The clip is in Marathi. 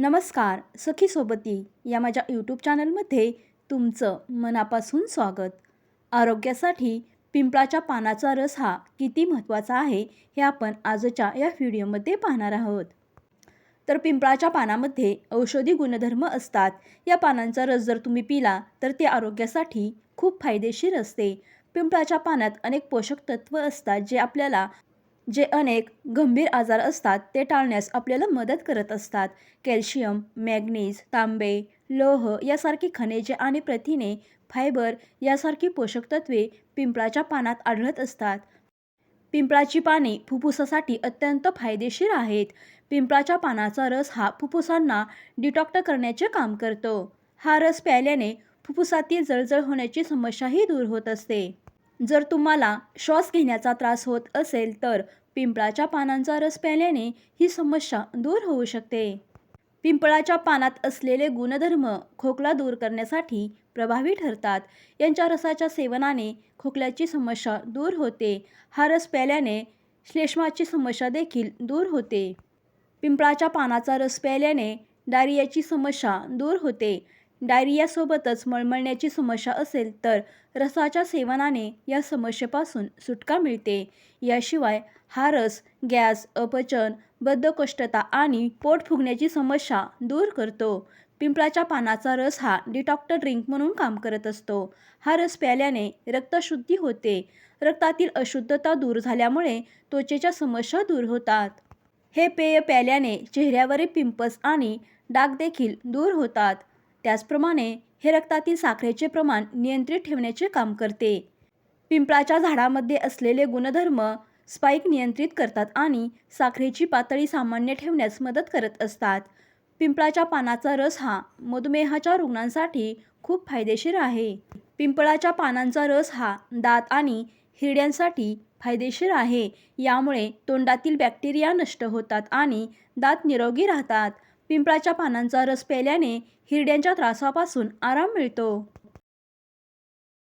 नमस्कार सखी सोबती या माझ्या यूट्यूब चॅनलमध्ये तुमचं मनापासून स्वागत. आरोग्यासाठी पिंपळाच्या पानाचा रस हा किती महत्त्वाचा आहे हे आपण आजच्या या व्हिडिओमध्ये पाहणार आहोत. तर पिंपळाच्या पानामध्ये औषधी गुणधर्म असतात. या पानांचा रस जर तुम्ही पिला तर ते आरोग्यासाठी खूप फायदेशीर असते. पिंपळाच्या पानात अनेक पोषक तत्व असतात जे आपल्याला जे अनेक गंभीर आजार असतात ते टाळण्यास आपल्याला मदत करत असतात. कॅल्शियम मॅग्नीज तांबे लोह यासारखी खनिजे आणि प्रथिने फायबर यासारखी पोषक तत्वे पिंपळाच्या पानात आढळत असतात. पिंपळाची पाने फुफ्फुसासाठी अत्यंत फायदेशीर आहेत. पिंपळाच्या पानाचा रस हा फुफ्फुसांना डिटॉक्ट करण्याचे काम करतो. हा रस प्यायल्याने फुफ्फुसातील जळजळ होण्याची समस्याही दूर होत असते. जर तुम्हाला श्वास घेण्याचा त्रास होत असेल तर पिंपळाच्या पानांचा रस प्यायल्याने ही समस्या दूर होऊ शकते. पिंपळाच्या पानात असलेले गुणधर्म खोकला दूर करण्यासाठी प्रभावी ठरतात. यांच्या रसाच्या सेवनाने खोकल्याची समस्या दूर होते. हा रस प्यायल्याने श्लेष्माची समस्या देखील दूर होते. पिंपळाच्या पानाचा रस प्यायल्याने डायरियाची समस्या दूर होते. डायरियासोबतच मळमळण्याची समस्या असेल तर रसाच्या सेवनाने या समस्येपासून सुटका मिळते. याशिवाय हा रस गॅस अपचन बद्धकोष्ठता आणि पोट फुगण्याची समस्या दूर करतो. पिंपळाच्या पानाचा रस हा डिटॉक्टर ड्रिंक म्हणून काम करत असतो. हा रस प्यायल्याने रक्तशुद्धी होते. रक्तातील अशुद्धता दूर झाल्यामुळे त्वचेच्या समस्या दूर होतात. हे पेय प्यायल्याने चेहऱ्यावरील पिंपल्स आणि डाग देखील दूर होतात. त्याचप्रमाणे हे रक्तातील साखरेचे प्रमाण नियंत्रित ठेवण्याचे काम करते. पिंपळाच्या झाडामध्ये असलेले गुणधर्म स्पाईक नियंत्रित करतात आणि साखरेची पातळी सामान्य ठेवण्यास मदत करत असतात. पिंपळाच्या पानाचा रस हा मधुमेहाच्या रुग्णांसाठी खूप फायदेशीर आहे. पिंपळाच्या पानांचा रस हा दात आणि हिरड्यांसाठी फायदेशीर आहे. यामुळे तोंडातील बॅक्टेरिया नष्ट होतात आणि दात निरोगी राहतात. पिंपळाच्या पानांचा रस प्यायल्याने हिरड्यांच्या त्रासापासून आराम मिळतो.